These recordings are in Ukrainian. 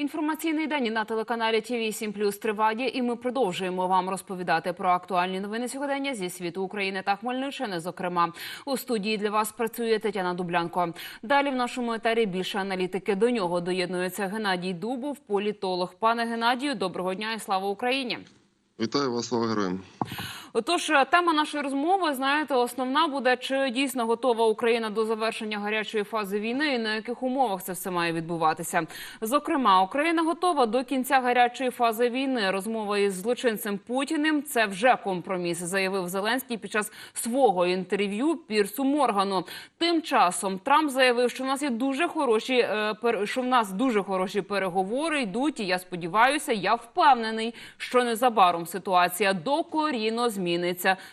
Інформаційний день на телеканалі ТВ 7 Плюс триває, і ми продовжуємо вам розповідати про актуальні новини сьогодення зі світу України та Хмельниччини. Зокрема, у студії для вас працює Тетяна Дублянко. Далі в нашому етері більше аналітики. До нього доєднується Геннадій Дубов, політолог. Пане Геннадію, доброго дня і слава Україні. Вітаю вас, слава героям. Отож, тема нашої розмови, знаєте, основна буде чи дійсно готова Україна до завершення гарячої фази війни, і на яких умовах це все має відбуватися. Зокрема, Україна готова до кінця гарячої фази війни. Розмова із злочинцем Путіним це вже компроміс, заявив Зеленський під час свого інтерв'ю Пірсу Моргану. Тим часом Трамп заявив, що в нас є дуже хороші е, що в нас дуже хороші переговори йдуть. І я сподіваюся, я впевнений, що незабаром ситуація докорінно зміниться.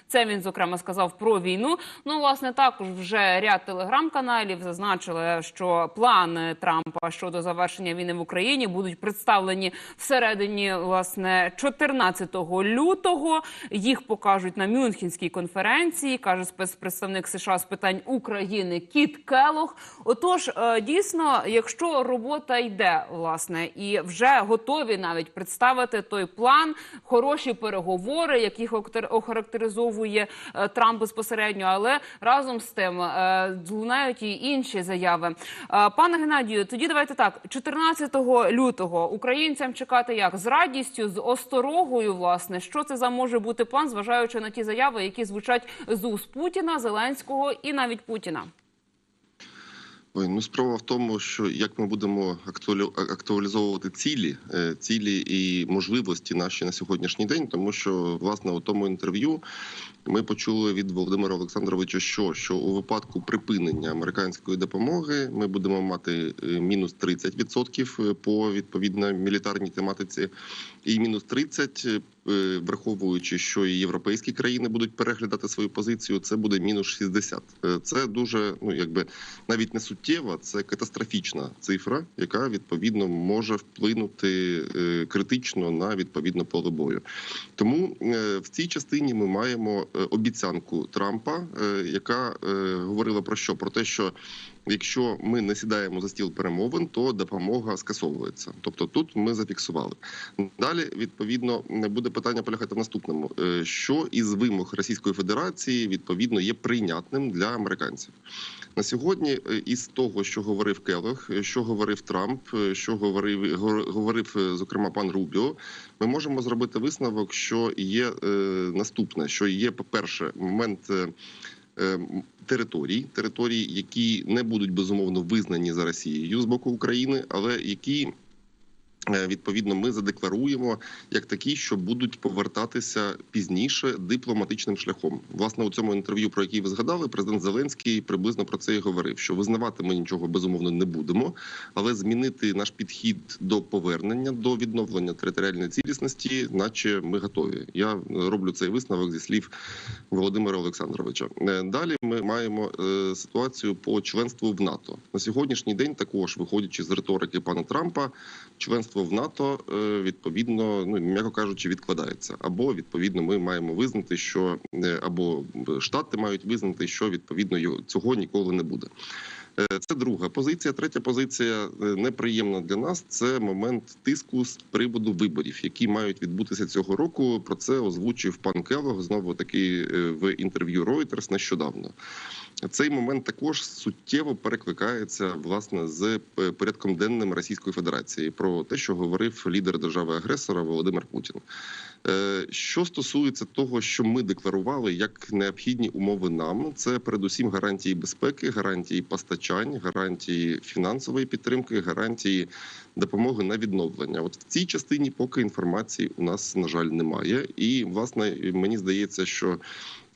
Це він зокрема сказав про війну. Ну, власне, також вже ряд телеграм-каналів зазначили, що плани Трампа щодо завершення війни в Україні будуть представлені всередині власне 14 лютого. Їх покажуть на Мюнхенській конференції, каже спецпредставник США з питань України Кіт Келох. Отож, е, дійсно, якщо робота йде, власне, і вже готові навіть представити той план, хороші переговори, яких охарактеризовує е, Трамп безпосередньо, але разом з тим е, лунають і інші заяви. Е, Пане Геннадію, тоді давайте так: 14 лютого українцям чекати як з радістю, з осторогою, власне, що це за може бути план, зважаючи на ті заяви, які звучать з уст Путіна, Зеленського і навіть Путіна. Ой, ну справа в тому, що як ми будемо актуалі- актуалізовувати цілі, е, цілі і можливості наші на сьогоднішній день, тому що власне у тому інтерв'ю ми почули від Володимира Олександровича, що що у випадку припинення американської допомоги ми будемо мати е, мінус 30% по відповідно мілітарній тематиці, і мінус 30%, е, враховуючи, що і європейські країни будуть переглядати свою позицію, це буде мінус 60. Е, Це дуже ну якби навіть не суттєва, це катастрофічна цифра, яка відповідно може вплинути е, критично на відповідно поле бою. Тому е, в цій частині ми маємо е, обіцянку Трампа, е, яка е, говорила про що? Про те, що якщо ми не сідаємо за стіл перемовин, то допомога скасовується. Тобто тут ми зафіксували. Далі відповідно буде питання полягати в наступному: Е, що із вимог Російської Федерації відповідно є прийнятним для американців на сьогодні. е, Із того, що говорив Келох, е, що говорив Трамп, що говорив говорив зокрема пан Рубіо, ми можемо зробити висновок, що є наступне: що є, по-перше, момент. Територій, територій, які не будуть безумовно визнані за Росією з боку України, але які відповідно ми задекларуємо як такі, що будуть повертатися пізніше дипломатичним шляхом. Власне, у цьому інтерв'ю, про який ви згадали, президент Зеленський приблизно про це і говорив: що визнавати ми нічого безумовно не будемо, але змінити наш підхід до повернення до відновлення територіальної цілісності, наче ми готові. Я роблю цей висновок зі слів Володимира Олександровича. Е, Далі ми маємо е, ситуацію по членству в НАТО на сьогоднішній день. Також виходячи з риторики пана Трампа, членство в НАТО е, відповідно, ну м'яко кажучи, відкладається. Або відповідно, ми маємо визнати, що е, або штати мають визнати, що відповідно цього ніколи не буде. Е, Це друга позиція. Третя позиція е, неприємна для нас. Це момент тиску з приводу виборів, які мають відбутися цього року. Про це озвучив пан Келог знову таки е, в інтерв'ю Reuters нещодавно. Цей момент також суттєво перекликається власне з порядком денним Російської Федерації про те, що говорив лідер держави-агресора Володимир Путін. Е, Що стосується того, що ми декларували як необхідні умови нам, це передусім гарантії безпеки, гарантії постачань, гарантії фінансової підтримки, гарантії допомоги на відновлення. От в цій частині поки інформації у нас на жаль немає, і власне мені здається, що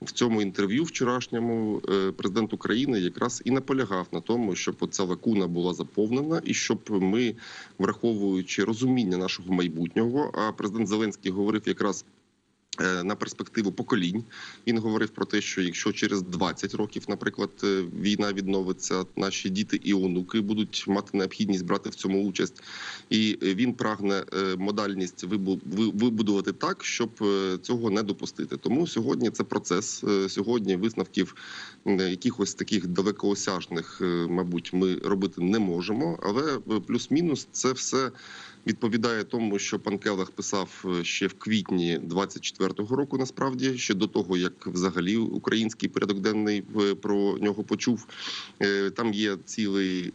в цьому інтерв'ю вчорашньому е, президент України якраз і наполягав на тому, щоб ця лакуна була заповнена, і щоб ми, враховуючи розуміння нашого майбутнього, а президент Зеленський говорив якраз На перспективу поколінь він говорив про те, що якщо через 20 років, наприклад, е, війна відновиться, наші діти і онуки будуть мати необхідність брати в цьому участь, і е, він прагне е, модальність вибудувати так, щоб е, цього не допустити. Тому сьогодні це процес. Е, Сьогодні висновків якихось таких далекоосяжних, е, мабуть, ми робити не можемо. Але е, плюс-мінус це все відповідає тому, що пан Келех писав е, ще в квітні 24-го року. Насправді ще до того, як взагалі український порядок денний е, про нього почув. Е, Там є цілий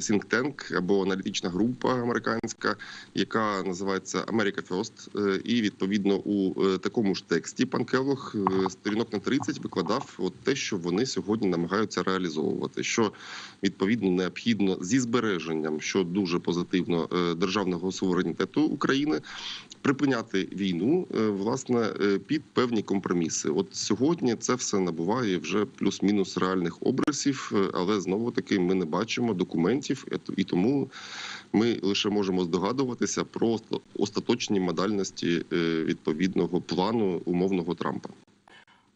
сінктенк або аналітична група американська, яка називається America First. І відповідно у такому ж тексті пан Келох сторінок на 30 викладав от те, що вони сьогодні намагаються реалізовувати. Що відповідно необхідно зі збереженням, що дуже позитивно е, державного суверенітету України. Припиняти війну е, власне е, під певні компроміси. От сьогодні це все набуває вже плюс-мінус реальних образів, е, але знову таки ми не бачимо документів, і тому ми лише можемо здогадуватися про оста- остаточні модальності відповідного плану умовного Трампа.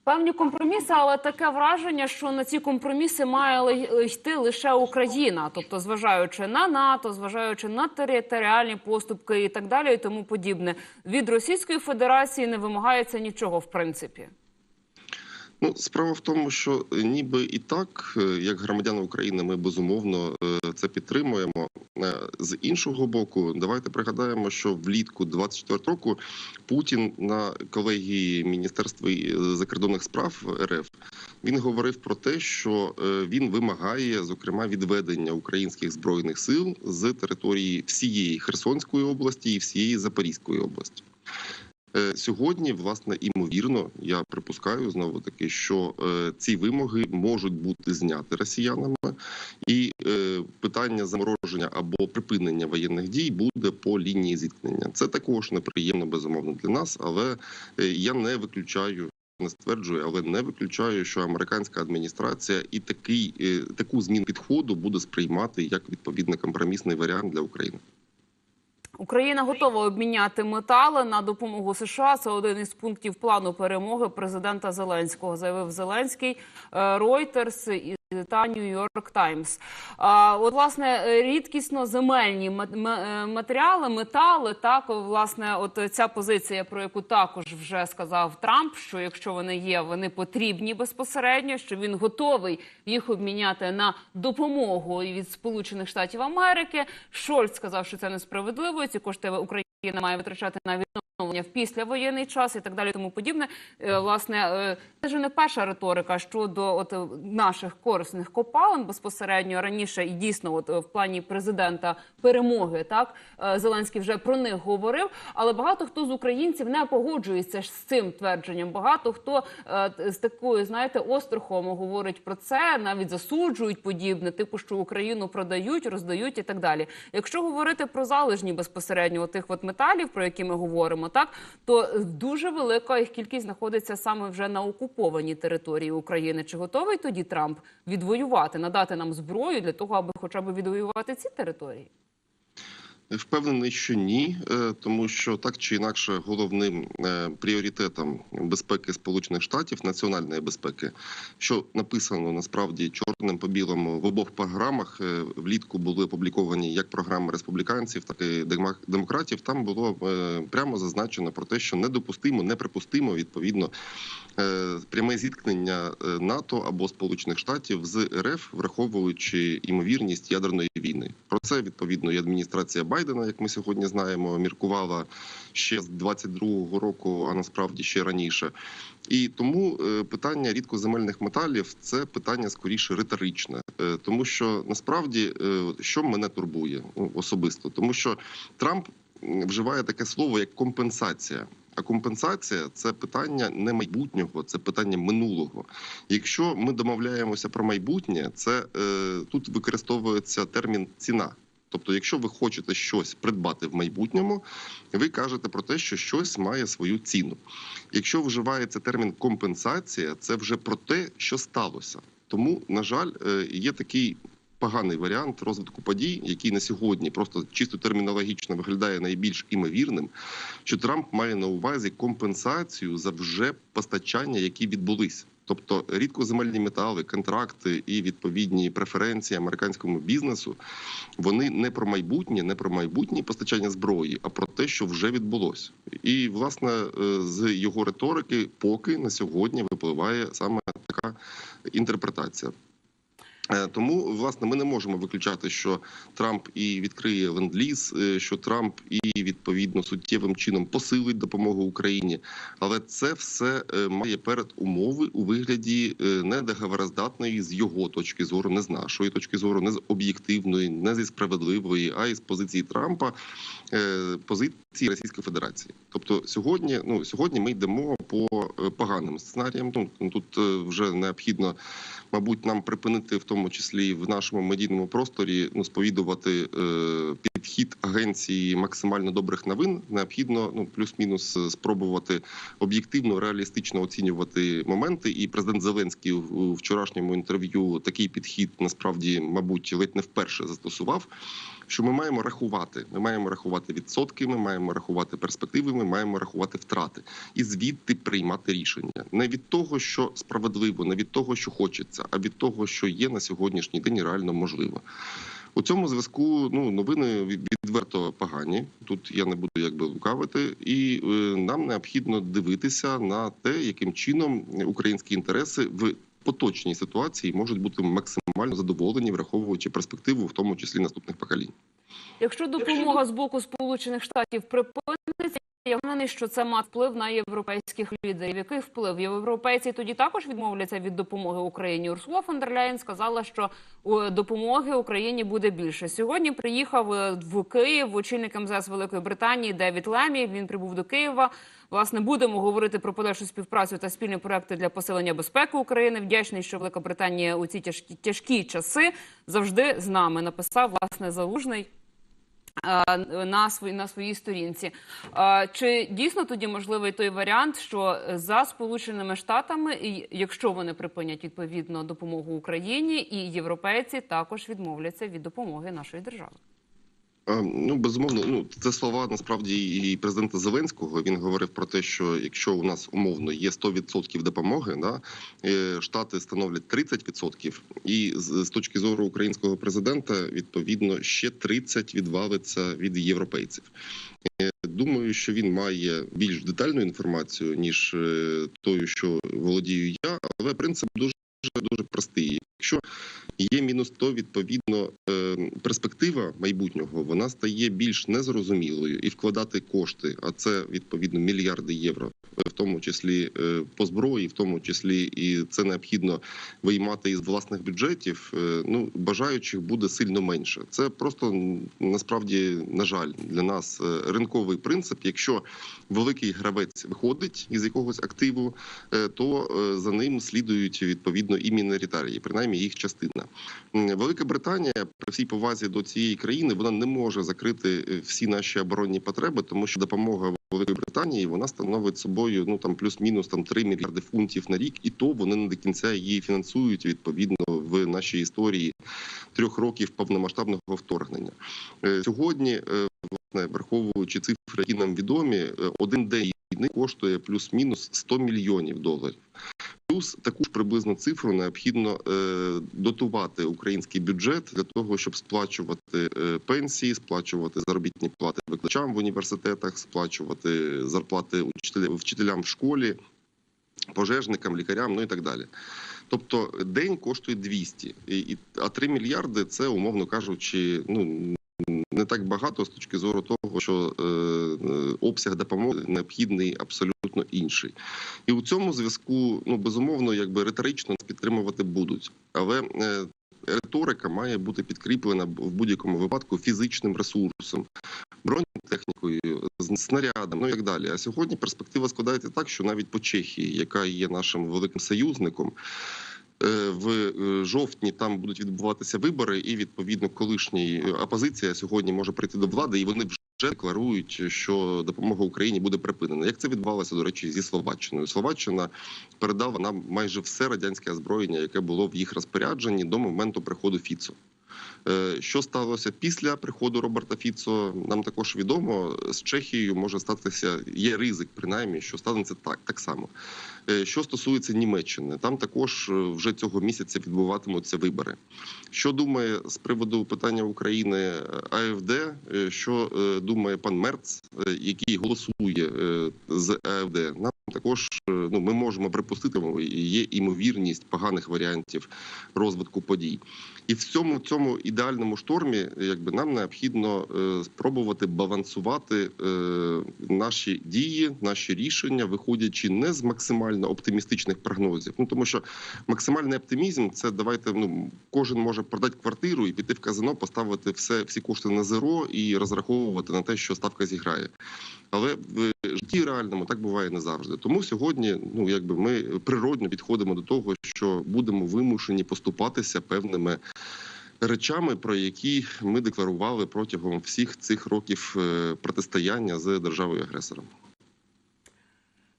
Певні компроміси, але таке враження, що на ці компроміси має йти лише Україна, тобто зважаючи на НАТО, зважаючи на територіальні поступки і так далі, і тому подібне. Від Російської Федерації не вимагається нічого, в принципі. Ну, справа в тому, що е, ніби і так, е, як громадяни України, ми безумовно е, це підтримуємо. З іншого боку, давайте пригадаємо, що влітку 24 року Путін на колегії Міністерства закордонних справ РФ він говорив про те, що він вимагає зокрема відведення українських збройних сил з території всієї Херсонської області і всієї Запорізької області. Е, Сьогодні, власне, імовірно, я припускаю знову таки, що е, ці вимоги можуть бути зняті росіянами, і е, питання замороження або припинення воєнних дій буде по лінії зіткнення. Це також неприємно безумовно для нас, але я не виключаю. Не стверджую, але не виключаю, що американська адміністрація і такий таку зміну підходу буде сприймати як відповідно компромісний варіант для України. Україна готова обміняти метали на допомогу США. Це один із пунктів плану перемоги президента Зеленського, заявив Зеленський Ройтерс Reuters та Нью-Йорк Таймс. От, власне, рідкісно земельні е, матеріали, метали. Так, власне, от ця позиція, про яку також вже сказав Трамп, що якщо вони є, вони потрібні безпосередньо, що він готовий їх обміняти на допомогу від Сполучених Штатів Америки. Шольц сказав, що це несправедливо. Ці кошти Україна має витрачати на відновлення в післявоєнний час і так далі. Тому подібне. Е, Власне, е, це ж не перша риторика щодо от е, наших корисних копалин безпосередньо раніше і дійсно, от в плані президента перемоги, так Зеленський вже про них говорив. Але багато хто з українців не погоджується з цим твердженням. Багато хто з такою, знаєте, острахом говорить про це, навіть засуджують подібне, типу, що Україну продають, роздають і так далі. Якщо говорити про залежні безпосередньо тих от металів, про які ми говоримо, так то дуже велика їх кількість знаходиться саме вже на окупованій території України. Чи готовий тоді Трамп відвоювати, надати нам зброю для того, аби хоча б відвоювати ці території? Впевнений, що ні, е, тому що так чи інакше головним е, пріоритетом безпеки Сполучених Штатів національної безпеки, що написано насправді чорним по білому в обох програмах е, влітку були опубліковані як програми республіканців, так і демократів. Там було е, прямо зазначено про те, що недопустимо, неприпустимо відповідно е, пряме зіткнення е, НАТО або Сполучених Штатів з РФ, враховуючи ймовірність ядерної війни. Про це відповідно і адміністрація Байдена, як ми сьогодні знаємо, міркувала ще з 22-го року, а насправді ще раніше. І тому е, питання рідкоземельних металів це питання скоріше риторичне, Е, тому що насправді е, що мене турбує ну, особисто, тому що Трамп вживає таке слово як компенсація. А компенсація це питання не майбутнього, це питання минулого. Якщо ми домовляємося про майбутнє, це е, тут використовується термін ціна. Тобто, якщо ви хочете щось придбати в майбутньому, ви кажете про те, що щось має свою ціну. Якщо вживається термін компенсація, це вже про те, що сталося. Тому, на жаль, е, є такий поганий варіант розвитку подій, який на сьогодні просто чисто термінологічно виглядає найбільш імовірним, що Трамп має на увазі компенсацію за вже постачання, які відбулись. Тобто рідкоземельні метали, контракти і відповідні преференції американському бізнесу, вони не про майбутнє, не про майбутнє постачання зброї, а про те, що вже відбулось. І власне е, з його риторики, поки на сьогодні випливає саме така інтерпретація. Е, Тому власне ми не можемо виключати, що Трамп і відкриє ленд-ліз, е, що Трамп і відповідно суттєвим чином посилить допомогу Україні, але це все е, має перед умови у вигляді недоговороздатної з його точки зору, не з нашої точки зору, не з об'єктивної, не зі справедливої, а із позиції Трампа позиції Російської Федерації. Тобто сьогодні, ну сьогодні ми йдемо по поганим сценаріям. Ну тут вже необхідно, мабуть, нам припинити в тому числі в нашому медійному просторі ну, сповідувати е, підхід агенції максимально добрих новин. Необхідно ну плюс-мінус е, спробувати об'єктивно реалістично оцінювати моменти. І президент Зеленський у у вчорашньому інтерв'ю такий підхід насправді, мабуть, ледь не вперше застосував. Що ми маємо рахувати? Ми маємо рахувати відсотки, ми маємо рахувати перспективи, ми маємо рахувати втрати і звідти приймати рішення не від того, що справедливо, не від того, що хочеться, а від того, що є на сьогоднішній день реально можливо. У цьому зв'язку ну новини від- відверто погані. Тут я не буду якби лукавити, і е, нам необхідно дивитися на те, яким чином українські інтереси в поточній ситуації можуть бути максимально задоволені, враховуючи перспективу, в тому числі наступних поколінь. Якщо допомога з боку Сполучених Штатів припиниться, я впевнений, що це має вплив на європейських лідерів. Який вплив європейці тоді також відмовляться від допомоги Україні? Урсула фон дер Ляєн сказала, що допомоги Україні буде більше. Сьогодні приїхав е, в Київ очільник МЗС Великої Британії Девід Лемі. Він прибув до Києва. Власне, будемо говорити про подальшу співпрацю та спільні проекти для посилення безпеки України. Вдячний, що Велика Британія у ці тяжкі тяжкі часи завжди з нами. Написав власне залужний на свої на своїй сторінці. Е, Чи дійсно тоді можливий той варіант, що за Сполученими Штатами, якщо вони припинять відповідно допомогу Україні, і європейці також відмовляться від допомоги нашої держави? Ну безумовно, ну це слова насправді і президента Зеленського. Він говорив про те, що якщо у нас умовно є 100% допомоги, да е, штати становлять 30%, і з, з точки зору українського президента, відповідно, ще 30 відвалиться від європейців. Е, Думаю, що він має більш детальну інформацію ніж е, тою, що володію я, але принцип дуже дуже простий. Якщо є мінус 100, відповідно е, перспектива майбутнього вона стає більш незрозумілою і вкладати кошти, а це відповідно мільярди євро, в тому числі е, по зброї, в тому числі і це необхідно виймати із власних бюджетів. е, Ну бажаючих буде сильно менше. Це просто насправді на жаль для нас ринковий принцип. Якщо великий гравець виходить із якогось активу, е, то е, за ним слідують відповідно і міноритарії, принаймні їх частина. Велика Британія при всій повазі до цієї країни вона не може закрити е, всі наші оборонні потреби, тому що допомога Великої Британії вона становить собою ну там плюс-мінус там 3 мільярди фунтів на рік, і то вони не до кінця її фінансують відповідно в нашій історії трьох років повномасштабного вторгнення. Сьогодні, враховуючи цифри, які нам відомі, е, один день війни коштує плюс-мінус 100 мільйонів доларів. Плюс таку ж приблизну цифру необхідно е, дотувати український бюджет для того, щоб сплачувати е, пенсії, сплачувати заробітні плати викладачам в університетах, сплачувати зарплати учителя- вчителям в школі, пожежникам, лікарям, ну і так далі. Тобто день коштує 200, і, і, а 3 мільярди це, умовно кажучи, ну не так багато з точки зору того, що е, е, обсяг допомоги необхідний абсолютно інший. І у цьому зв'язку, ну безумовно, якби риторично підтримувати будуть, але е, риторика має бути підкріплена в будь-якому випадку фізичним ресурсом, бронетехнікою, снарядом, ну і так далі. А сьогодні перспектива складається так, що навіть по Чехії, яка є нашим великим союзником. Е, В е, жовтні там будуть відбуватися вибори, і відповідно колишній е, опозиція сьогодні може прийти до влади, і вони вже декларують, що допомога Україні буде припинена. Як це відбувалося, до речі, зі Словаччиною? Словаччина передала нам майже все радянське озброєння, яке було в їх розпорядженні до моменту приходу Фіцо. Що сталося після приходу Роберта Фіцо? Нам також відомо з Чехією може статися. Є ризик, принаймні, що станеться так, так само. Е, Що стосується Німеччини, там також е, вже цього місяця відбуватимуться вибори. Що думає з приводу питання України е, АФД? Що думає пан Мерц, який голосує з АФД? Нам також ну ми можемо припустити, є імовірність поганих варіантів розвитку подій. І в цьому цьому ідеальному штормі, якби нам необхідно спробувати балансувати наші дії, наші рішення, виходячи не з максимально оптимістичних прогнозів. Ну тому що максимальний оптимізм це давайте. Ну кожен може продати квартиру і піти в казино, поставити все, всі кошти на зеро і розраховувати на те, що ставка зіграє. Але в житті реальному так буває не завжди. Тому сьогодні, ну якби ми природньо підходимо до того, що будемо вимушені поступатися певними речами, про які ми декларували протягом всіх цих років е, протистояння з державою агресором.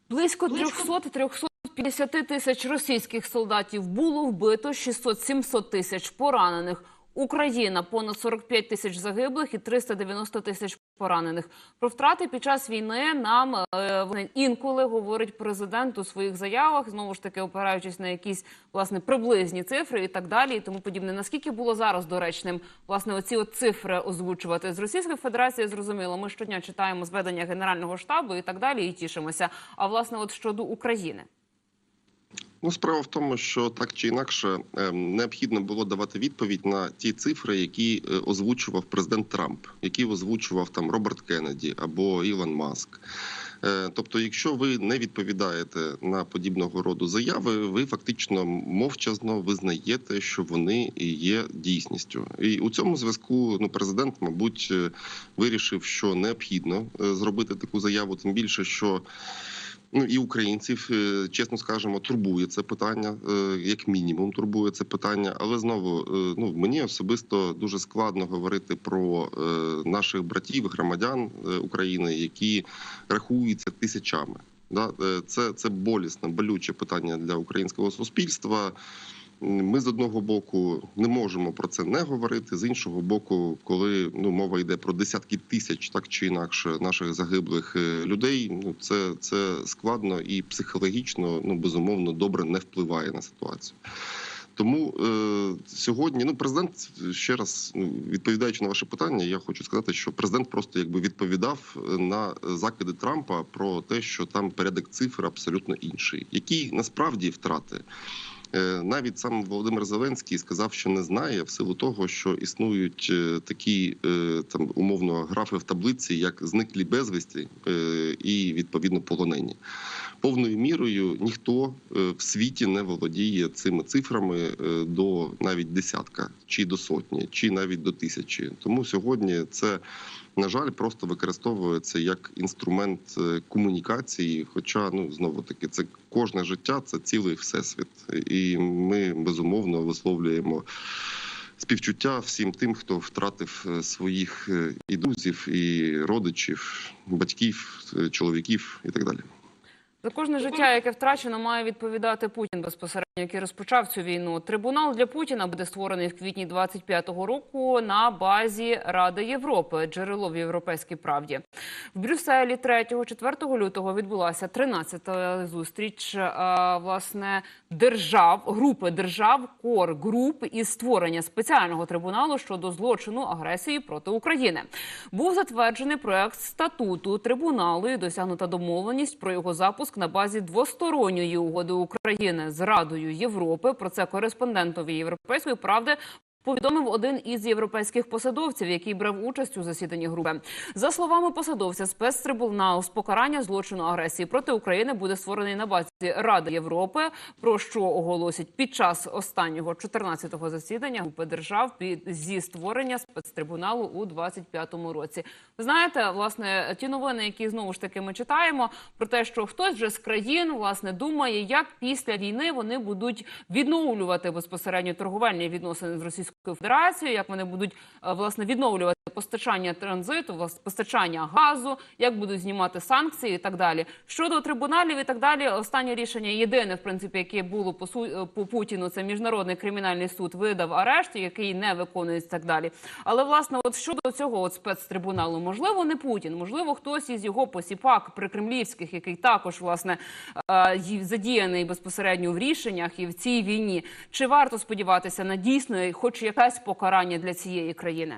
Близько 300-350 тисяч російських солдатів було вбито, 600-700 тисяч поранених. Україна понад 45 тисяч загиблих і 390 тисяч поранених. Про втрати під час війни нам е, інколи говорить президент у своїх заявах, знову ж таки опираючись на якісь власне приблизні цифри і так далі, і тому подібне. Наскільки було зараз доречним власне оці от цифри озвучувати з Російської Федерації? Зрозуміло, ми щодня читаємо зведення Генерального штабу і так далі, і тішимося. А власне, от щодо України. Ну, справа в тому, що так чи інакше ем, необхідно було давати відповідь на ті цифри, які е, озвучував президент Трамп, які озвучував там Роберт Кеннеді або Ілон Маск. Е, Тобто, якщо ви не відповідаєте на подібного роду заяви, ви фактично мовчазно визнаєте, що вони є дійсністю. І у цьому зв'язку ну президент, мабуть, е, вирішив, що необхідно зробити таку заяву, тим більше, що Ну і українців, е, чесно скажемо, турбує це питання, е, як мінімум, турбує це питання. Але знову е, ну мені особисто дуже складно говорити про наших братів, громадян України, які рахуються тисячами. Да, це, це болісне, болюче питання для українського суспільства. Ми з одного боку не можемо про це не говорити. З іншого боку, коли ну мова йде про десятки тисяч, так чи інакше, наших загиблих е, людей, ну це, це складно і психологічно, ну безумовно, добре не впливає на ситуацію. Тому е, сьогодні ну президент ще раз ну, відповідаючи на ваше питання, я хочу сказати, що президент просто якби відповідав на закиди Трампа про те, що там порядок цифр абсолютно інший, які насправді втрати. Е, Навіть сам Володимир Зеленський сказав, що не знає в силу того, що існують е, такі е, там умовно графи в таблиці, як зниклі безвісті і відповідно полонені. Повною мірою ніхто е, в світі не володіє цими цифрами е, до навіть десятка, чи до сотні, чи навіть до тисячі. Тому сьогодні це на жаль просто використовується як інструмент е, комунікації. Хоча ну знову таки це кожне життя, це цілий всесвіт, і ми безумовно висловлюємо. Співчуття всім тим, хто втратив своїх і друзів, і родичів, батьків, чоловіків і так далі. За кожне життя, яке втрачено, має відповідати Путін безпосередньо, який розпочав цю війну. Трибунал для Путіна буде створений в квітні 25-го року на базі Ради Європи. Джерело в європейській правді в Брюсселі 3-4 лютого відбулася 13-та зустріч е, власне держав групи держав кор груп із створення спеціального трибуналу щодо злочину агресії проти України. Був затверджений проект статуту трибуналу і досягнута домовленість про його запуск на базі двосторонньої угоди України з Радою Європи. Про це кореспондентові європейської правди. Повідомив один із європейських посадовців, який брав участь у засіданні групи. За словами посадовця, спецтрибунал з покарання злочину агресії проти України буде створений на базі Ради Європи. Про що оголосять під час останнього 14-го засідання групи держав під зі створення спецтрибуналу у 25-му році. Знаєте, власне, ті новини, які знову ж таки ми читаємо, про те, що хтось вже з країн власне думає, як після війни вони будуть відновлювати безпосередньо торговельні відносини з Російською Федерацією, як вони будуть е, власне відновлювати постачання транзиту, власне, постачання газу, як будуть знімати санкції і так далі. Щодо трибуналів і так далі, останнє рішення, єдине, в принципі, яке було по су по Путіну, це міжнародний кримінальний суд видав арешт, який не виконується так далі. Але власне, от щодо цього от спецтрибуналу, можливо, не Путін, можливо, хтось із його посіпак прикремлівських, який також власне е, задіяний безпосередньо в рішеннях і в цій війні. Чи варто сподіватися на дійсно, хоч якесь покарання для цієї країни?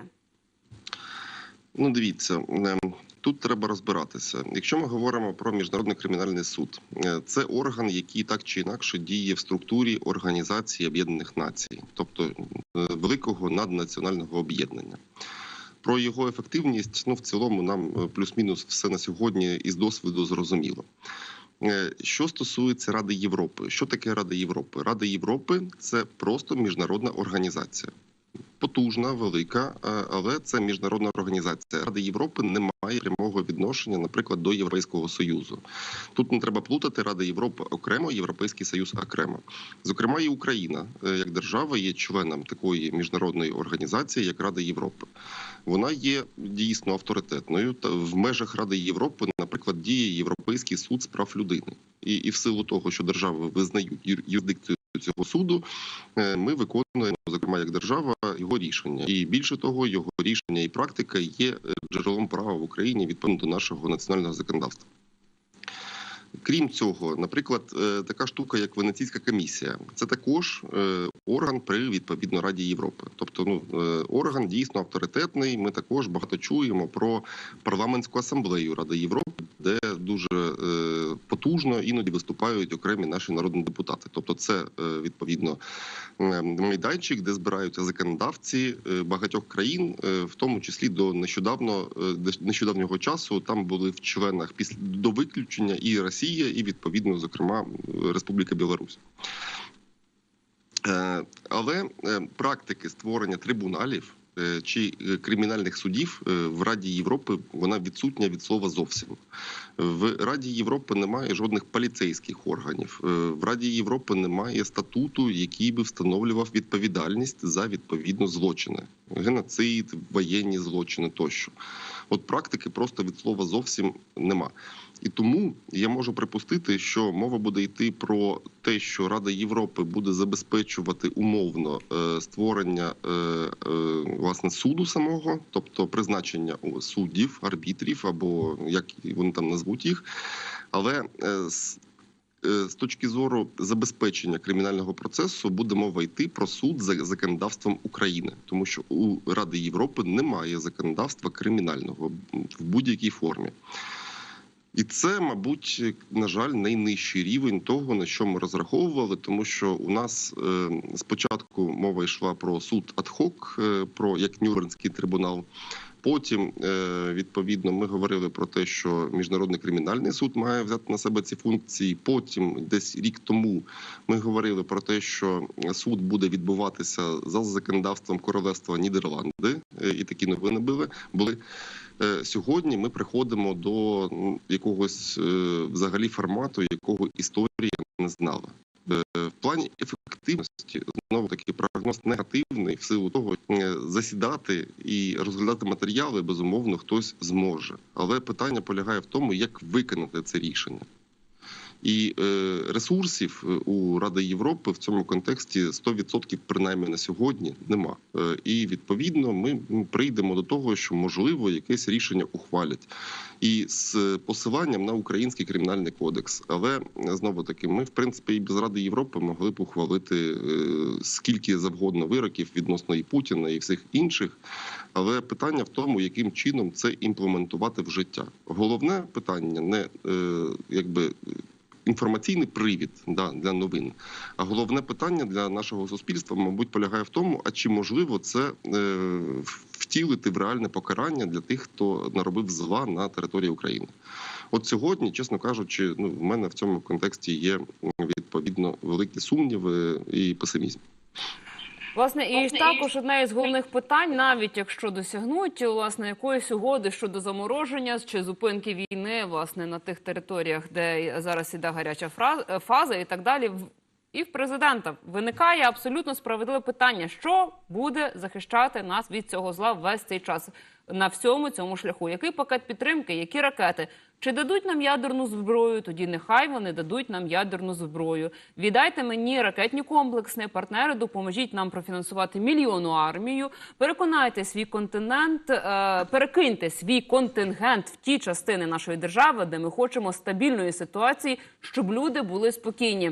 Ну, дивіться, ем, тут треба розбиратися. Якщо ми говоримо про міжнародний кримінальний суд, е, це орган, який так чи інакше діє в структурі Організації Об'єднаних Націй, тобто е, великого наднаціонального об'єднання. Про його ефективність, ну в цілому, нам е, плюс-мінус все на сьогодні із досвіду зрозуміло. Е, Що стосується Ради Європи, що таке Рада Європи? Рада Європи це просто міжнародна організація потужна, велика, е, але це міжнародна організація. Рада Європи не має прямого відношення, наприклад, до Європейського союзу. Тут не треба плутати Рада Європи окремо, Європейський Союз окремо. Зокрема, і Україна е, як держава є членом такої міжнародної організації, як Рада Європи. Вона є дійсно авторитетною. Та в межах Ради Європи, наприклад, діє Європейський суд з прав людини, і, і в силу того, що держави визнають юр- юрисдикцію цього суду, е, ми виконуємо, зокрема як держава, його рішення. І більше того, його рішення і практика є е, джерелом права в Україні відповідно до нашого національного законодавства. Крім цього, наприклад, е, така штука, як Венеційська комісія, це також е, орган при відповідно Раді Європи. Тобто, ну е, орган дійсно авторитетний. Ми також багато чуємо про парламентську асамблею Ради Європи, де дуже потужно іноді виступають окремі наші народні депутати. Тобто, це відповідно майданчик, де збираються законодавці багатьох країн, в тому числі до нещодавно нещодавнього часу. Там були в членах після до виключення і Росія, і відповідно, зокрема, Республіка Білорусь. Е, Але е, практики створення трибуналів е, чи кримінальних судів в Раді Європи вона відсутня від слова зовсім. В Раді Європи немає жодних поліцейських органів. В Раді Європи немає статуту, який би встановлював відповідальність за відповідно злочини, геноцид, воєнні злочини тощо. От практики просто від слова зовсім нема. І тому я можу припустити, що мова буде йти про те, що Рада Європи буде забезпечувати умовно е, створення е, е, власне суду самого, тобто призначення суддів, арбітрів або як вони там назвуть їх. Але з точки зору забезпечення кримінального процесу буде мова йти про суд за законодавством України, тому що у Ради Європи немає законодавства кримінального в будь-якій формі. І це, мабуть, на жаль, найнижчий рівень того, на що ми розраховували, тому що у нас е, спочатку мова йшла про суд адхок, е, про як Нюрнберзький трибунал. Потім, е, відповідно, ми говорили про те, що міжнародний кримінальний суд має взяти на себе ці функції. Потім, десь рік тому, ми говорили про те, що суд буде відбуватися за законодавством королевства Нідерланди, і такі новини були. Е, Сьогодні ми приходимо до якогось е, взагалі формату, якого історія не знала. Е, В плані ефективності знову таки прогноз негативний в силу того, засідати і розглядати матеріали безумовно хтось зможе. Але питання полягає в тому, як виконати це рішення. І е, ресурсів е, у Ради Європи в цьому контексті 100% принаймні на сьогодні нема. Е, і відповідно ми прийдемо до того, що можливо якесь рішення ухвалять, і з посиланням на український кримінальний кодекс. Але знову таки, ми в принципі і без Ради Європи могли б ухвалити скільки завгодно вироків відносно і Путіна, і всіх інших. Але питання в тому, яким чином це імплементувати в життя. Головне питання не якби інформаційний привід да, для новин. А головне питання для нашого суспільства, мабуть, полягає в тому, а чи можливо це е, втілити в реальне покарання для тих, хто наробив зла на території України. От сьогодні, чесно кажучи, ну в мене в цьому контексті є відповідно великі сумніви і песимізм. Власне, і також одне із головних питань, навіть якщо досягнуть власне якоїсь угоди щодо замороження чи зупинки війни, власне, на тих територіях, де зараз іде гаряча фра- фаза, і так далі. І в президента виникає абсолютно справедливе питання, що буде захищати нас від цього зла весь цей час. На всьому цьому шляху. Який пакет підтримки, які ракети? Чи дадуть нам ядерну зброю? Тоді нехай вони дадуть нам ядерну зброю. Віддайте мені ракетні комплекси, партнери, допоможіть нам профінансувати мільйонну армію. Переконайте свій континент, е, перекиньте свій контингент в ті частини нашої держави, де ми хочемо стабільної ситуації, щоб люди були спокійні.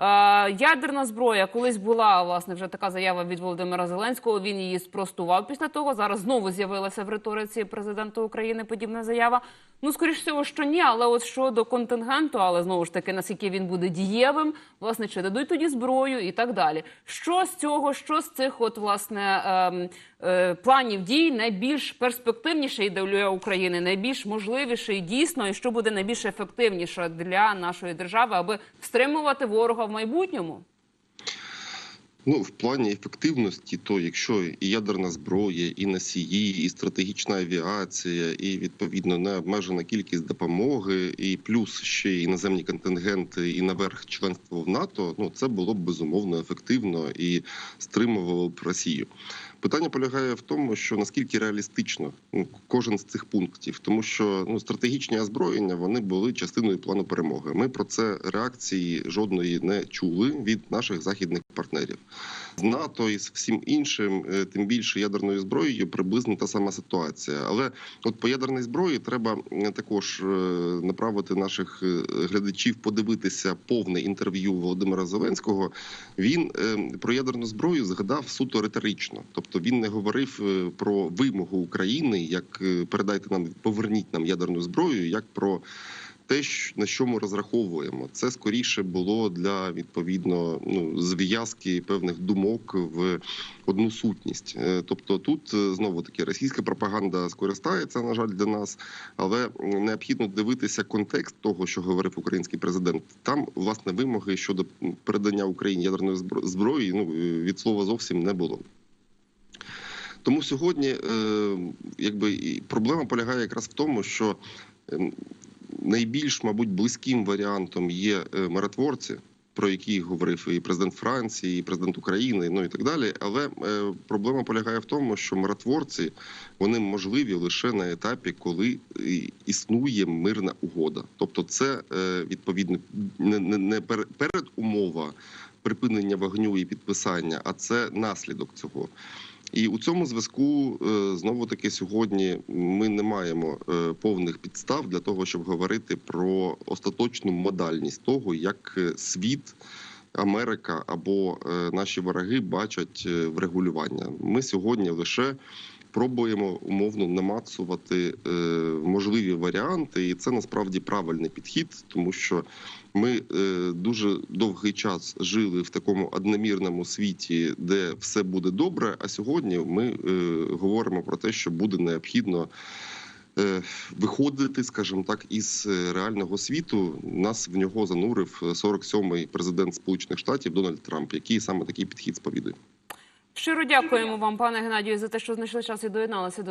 Е, Ядерна зброя колись була власне вже така заява від Володимира Зеленського. Він її спростував після того. Зараз знову з'явилася в риториці президента України подібна заява. Ну, скоріш всього, що ні, але от щодо контингенту, але знову ж таки, наскільки він буде дієвим, власне, чи дадуть тоді зброю і так далі. Що з цього, що з цих, от власне ем, е, планів дій найбільш перспективніший для України, найбільш можливіший дійсно, і що буде найбільш ефективніше для нашої держави, аби стримувати ворога майбутньому? Ну, в плані ефективності, то якщо і ядерна зброя, і носії, і стратегічна авіація, і відповідно необмежена кількість допомоги, і плюс ще і іноземні контингенти, і наверх членство в НАТО, ну це було б безумовно ефективно і стримувало б Росію. Питання полягає в тому, що наскільки реалістично ну, кожен з цих пунктів, тому що ну стратегічні озброєння вони були частиною плану перемоги. Ми про це реакції жодної не чули від наших західних партнерів з НАТО і з всім іншим, е, тим більше ядерною зброєю, приблизно та сама ситуація. Але от по ядерній зброї треба е, також е, направити наших глядачів подивитися повне інтерв'ю Володимира Зеленського. Він про ядерну зброю згадав суто риторично, тобто він не говорив про вимогу України, як передайте нам, поверніть нам ядерну зброю, як про те, на що ми розраховуємо, це скоріше було для відповідно ну зв'язки певних думок в одну сутність. Е, Тобто, тут е, знову таки російська пропаганда скористається, на жаль, для нас, але необхідно дивитися контекст того, що говорив український президент. Там власне вимоги щодо передання Україні ядерної зброї ну е, від слова зовсім не було. Тому сьогодні, якби проблема полягає якраз в тому, що ем, найбільш, мабуть, близьким варіантом є е, миротворці, про які говорив і президент Франції, і президент України, ну і так далі. Але е, проблема полягає в тому, що миротворці вони можливі лише на етапі, коли е, існує мирна угода. Тобто, це відповідно не передумова припинення вогню і підписання, а це наслідок цього. І у цьому зв'язку е, знову таки сьогодні ми не маємо е, повних підстав для того, щоб говорити про остаточну модальність того, як е, світ. Америка або наші вороги бачать врегулювання. Ми сьогодні лише пробуємо умовно намацувати е, можливі варіанти, і це насправді правильний підхід, тому що ми е, дуже довгий час жили в такому одномірному світі, де все буде добре. А сьогодні ми е, говоримо про те, що буде необхідно. Виходити, скажімо так, із реального світу нас в нього занурив 47-й президент Сполучених Штатів Дональд Трамп, який саме такий підхід сповідує. Щиро дякуємо вам, пане Геннадію, за те, що знайшли час і доєдналися до